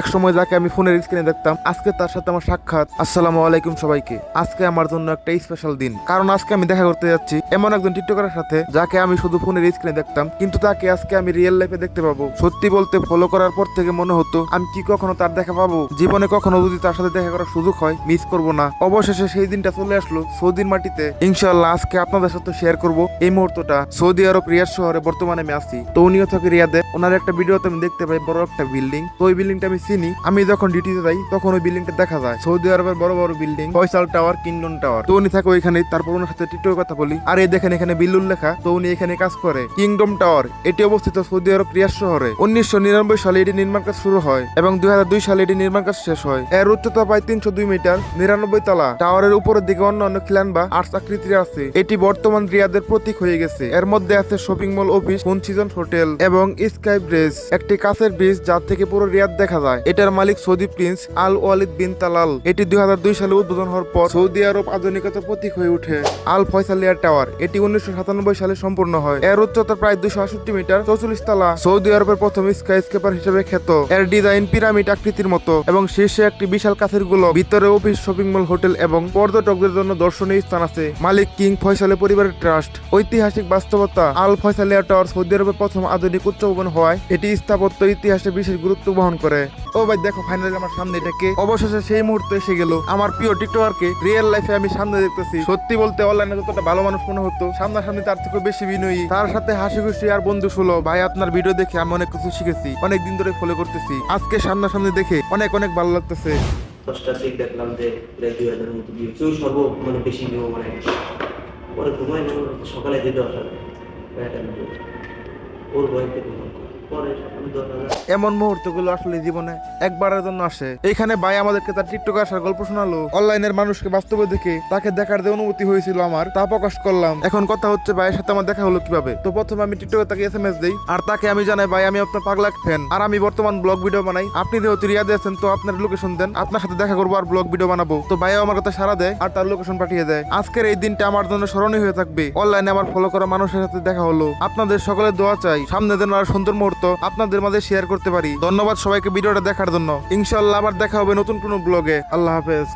এক সময় যাকে আমি ফোনের স্ক্রিনে দেখতাম, আজকে তার সাথে আমার সাক্ষাৎ। আসসালামু আলাইকুম সবাইকে। আজকে আমার জন্য একটা স্পেশাল দিন। কারণ আজকে আমি দেখা করতে যাচ্ছি এমন একজন টিকটকারের সাথে, যাকে আমি শুধু ফোনের স্ক্রিনে দেখতাম, কিন্তু তাকে আজকে আমি রিয়েল লাইফে দেখতে পাবো। সত্যি বলতে ফলো করার পর থেকে মনে হতো, আমি কি কখনো তার দেখা পাবো? জীবনে কখনো যদি তার সাথে দেখা করার সুযোগ হয় মিস করব না। অবশেষে সেই দিনটা চলে আসলো সৌদির মাটিতে। ইনশাআল্লাহ আজকে আপনাদের সাথে শেয়ার করব এই মুহূর্তটা। সৌদি আরব রিয়াদ শহরে বর্তমানে আমি আছি। তো উনিও থাকে রিয়াদে। ওনার একটা ভিডিওতে আমি দেখতে পাই, বড় একটা বিল্ডিং তো ওই বিল্ডিংটা আমি চিনি, আমি যখন ডিউটিতে যাই, তখন ওই বিল্ডিংটা দেখা যায়। সৌদি আরবের বড় বড় building Faisal tower kingdom tower তো উনি থাকে ওইখানে তারপর ওনার সাথে টিকটকের কথা বলি। আর এই দেখেন এখানে বিল্লুল লেখা, তো উনি এখানে কাজ করে। কিংডম টাওয়ার এটি অবস্থিত সৌদি আরব রিয়াদ শহরে। উনিশশো নিরানব্বই সালে এটি নির্মাণ কাজ শুরু হয়, এবং দুই হাজার দুই সালে এটি নির্মাণ কাজ শেষ হয়। এর উচ্চতা প্রায় তিনশো দুই মিটার, নিরানব্বই তলা। টাওয়ারের উপরের দিকে অন্য অন্য খিলান বা আর্টস আকৃতির আছে। এটি বর্তমান রিয়াদের প্রতীক হয়ে গেছে। এর মধ্যে আছে shopping mall office four season hotel এবং স্কাই ব্রিজ একটি কাছের ব্রিজ যার থেকে পুরো রিয়াদ দেখা যায়। এটার মালিক Saudi prince Al Waleed bin Talal. এটি দুই হাজার দুই সালে উদ্বোধন হওয়ার পর সৌদি আরব আধুনিকতার প্রতীক হয়ে ওঠে আল ফয়সালিয়া টাওয়ার, এটি উনিশশো সাতানব্বই সালে সম্পূর্ণ হয়। এর উচ্চতা প্রায় দুশো আষট্টি মিটার, চৌচল্লিশ তালা। সৌদি আরবের প্রথম স্কাই স্কেপার হিসেবে খ্যাত। এর ডিজাইন পিরামিড আকৃতির মতো এবং শীর্ষে একটি বিশাল কাছেরগুলো, ভিতরে অফিস, শপিং মল, হোটেল এবং পর্যটকদের জন্য দর্শনীয় স্থান আছে। মালিক কিং ফয়সালে পরিবারের ট্রাস্ট। ঐতিহাসিক বাস্তবতা, আল ফয়সালিয়া টাওয়ার সৌদি আরবের প্রথম আধুনিক উচ্চ ভবন হওয়ায় এটি স্থাপত্য ইতিহাসে বিশেষ গুরুত্ব বহন করে। ও ভাই, দেখো ফাইনালি আমার সামনে এটাকে অবশেষে সেই মুহূর্তে এসে গেল আমার প্রিয় টিকটকারকে রিয়েল লাইফে আমি সামনে দেখতেছি। সত্যি বলতে অনলাইনে যতটা ভালো মানুষ মনে হতো, সামনাসামনি তার থেকে বেশি বিনয়ী। তার সাথে হাসি খুশি আর বন্ধু শুলো ভাই, আপনার ভিডিও দেখে আমি অনেক কিছু শিখেছি অনেক দিন ধরে ফলো করতেছি। আজকে সামনাসামনি দেখে অনেক অনেক ভালো লাগতেছে। যে মানে সকালে হাজার ওর বয়সে ঘুমাই এমন মুহূর্তগুলো আসলে জীবনে একবারের জন্য আসে। এখানে ভাই আমাদেরকে তার টিকটক আসার গল্প শোনালো। অনলাইনের মানুষকে বাস্তবে দেখে তাকে দেখার যে অনুভূতি হয়েছিল আমার, তা প্রকাশ করলাম। এখন কথা হচ্ছে ভাইয়ের সাথে আমার দেখা হলো কীভাবে? তো প্রথমে আমি টিকটকে তাকে এসএমএস দেই। আর তাকে আমি জানাই, ভাই, আমি আপনার পাগলা ফ্যান আর আমি বর্তমান ব্লগ ভিডিও বানাই। আপনি যেহেতু রিয়াদে আছেন, তো আপনার লোকেশন দেন। আপনার সাথে দেখা করব আর ব্লগ ভিডিও বানাবো। তো ভাইও আমার কথা সারা দেয় আর তার লোকেশন পাঠিয়ে দেয়। আজকের এই দিনটা আমার জন্য স্মরণীয় হয়ে থাকবে। অনলাইনে আমার ফলো করা মানুষের সাথে দেখা হলো। আপনাদের সকলের দোয়া চাই। সামনে যেন আর সুন্দর মুহূর্ত আপনাদের মাঝে শেয়ার করতে পারি। ধন্যবাদ সবাইকে ভিডিওটা দেখার জন্য। ইনশাল্লাহ আবার দেখা হবে নতুন কোনো ব্লগে আল্লাহ হাফেজ।